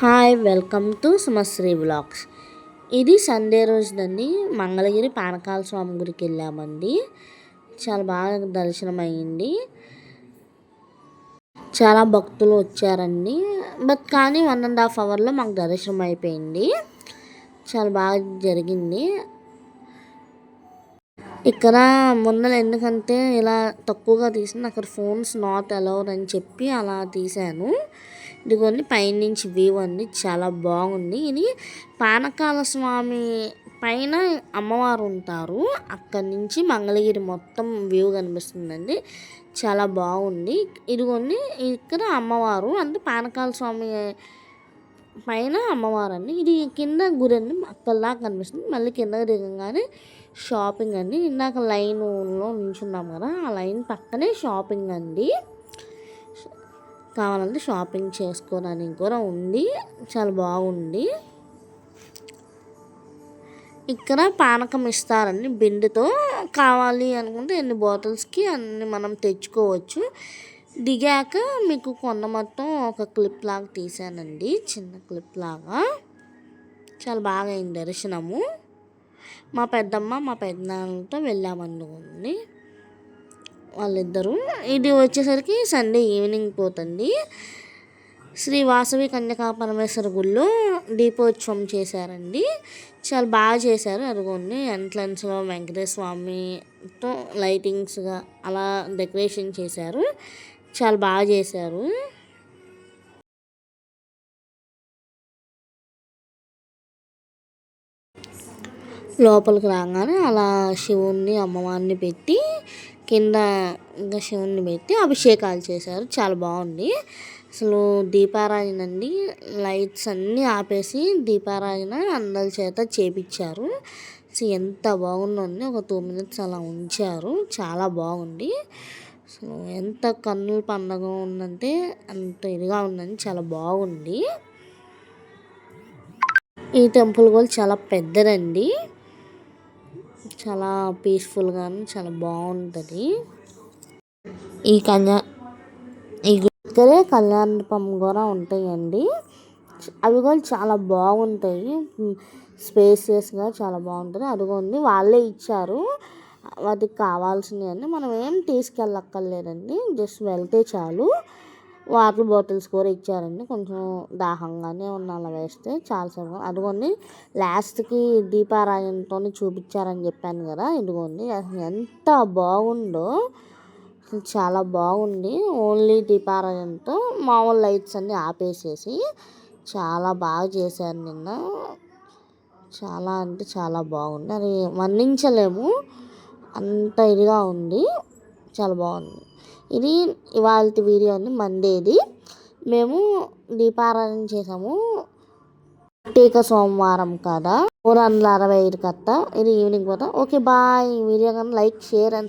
Hi welcome to Sumasri blogs ఇది Sunday రోజునండి. మంగళగిరి పానకాల స్వామి గుడికి వెళ్ళామండి. చాలా బాగా దర్శనం అయ్యింది చాలా భక్తులు వచ్చారండి. బట్ కానీ వన్ అండ్ హాఫ్ అవర్లో మాకు దర్శనం అయిపోయింది చాలా బాగా జరిగింది. ఇక్కడ ముందర ఎందుకంటే ఇలా తక్కువగా తీసిన అక్కడ ఫోన్స్ నాట్ అలౌడ్ అని చెప్పి అలా తీశాను. ఇదిగోండి పైనుంచి వ్యూ అండి. చాలా బాగుంది. ఇది పానకాల స్వామి పైన అమ్మవారు ఉంటారు. అక్కడి నుంచి మంగళగిరి మొత్తం వ్యూ కనిపిస్తుందండి. చాలా బాగుంది. ఇదిగోండి ఇక్కడ అమ్మవారు అంటే పానకాల స్వామి పైన అమ్మవారు అండి ఇది కింద గుడి అండి. అక్కడలా కనిపిస్తుంది. మళ్ళీ కింద దిగంగానే షాపింగ్ అండి. ఇందాక లైన్లో నించున్నాం కదా ఆ లైన్ పక్కనే షాపింగ్ అండి. కావాలంటే షాపింగ్ చేసుకోవడానికి కూడా ఉంది. చాలా బాగుంది. ఇక్కడ పానకం ఇస్తారండి బిండితో కావాలి అనుకుంటే ఎన్ని బాటిల్స్కి అన్ని మనం తెచ్చుకోవచ్చు. దిగాక మీకు కొండ మొత్తం ఒక క్లిప్ లాగా తీసానండి. చిన్న క్లిప్ లాగా. చాలా బాగా అయింది దర్శనము. మా పెద్దమ్మ మా పెద్దనాన్నలతో వెళ్ళామనుకోండి. వాళ్ళిద్దరూ ఇది వచ్చేసరికి సండే ఈవినింగ్ పోతుంది. శ్రీ వాసవి కన్యకా పరమేశ్వర గుళ్ళో దీపోత్సవం చేశారండి. చాలా బాగా చేశారు. అదిగోండి ఎంట్రన్స్లో వెంకటేశ్వర స్వామితో లైటింగ్స్గా అలా డెకరేషన్ చేశారు. చాలా బాగా చేశారు. లోపలికి రాగానే అలా శివుణ్ణి అమ్మవారిని పెట్టి కింద ఇంకా శివుణ్ణి పెట్టి అభిషేకాలు చేశారు. చాలా బాగుంది. అసలు దీపారాయణ అండి లైట్స్ అన్నీ ఆపేసి దీపారాయణ అందరి చేత చేపించారు. సో ఎంత బాగుందండి ఒక టూ మినిట్స్ అలా ఉంచారు. చాలా బాగుంది. సో ఎంత కన్నుల పండగ ఉందంటే అంత ఇదిగా ఉందండి. చాలా బాగుంది. ఈ టెంపుల్ కూడా చాలా పెద్దదండి. చాలా పీస్ఫుల్గా చాలా బాగుంటుంది. ఈ కన్యా ఈ ఇక్కడే కళ్యాణపం కూడా ఉంటాయండి. అవి కూడా చాలా బాగుంటాయి. స్పేసియస్గా చాలా బాగుంటుంది. అదిగోండి వాళ్ళే ఇచ్చారు. వాటికి కావాల్సినవి అన్నీ మనం ఏం తీసుకెళ్ళక్కర్లేదండి. జస్ట్ వెళ్తే చాలు. వాటర్ బాటిల్స్ కూడా ఇచ్చారండి. కొంచెం దాహంగానే ఉన్న అలా వేస్తే చాలాసేపు అదిగోండి లాస్ట్కి దీపారాయణతో చూపించారని చెప్పాను కదా ఇదిగోండి ఎంత బాగుందో చాలా బాగుంది. ఓన్లీ దీపారాయణతో మామూలు లైట్స్ అన్నీ ఆపేసేసి చాలా బాగా చేశారు నిన్న. చాలా అంటే చాలా బాగుంది. అది వర్ణించలేము అంత ఇదిగా ఉంది. చాలా బాగుంది. ఇది ఇవాళ వీడియో అండి మండేది. మేము దీపారాధన చేసాము టీక సోమవారం కదా మూడు వందల అరవై ఐదు కట్ట ఇది ఈవినింగ్ పోతా. Okay bye. వీడియో కానీ లైక్ షేర్ అండ్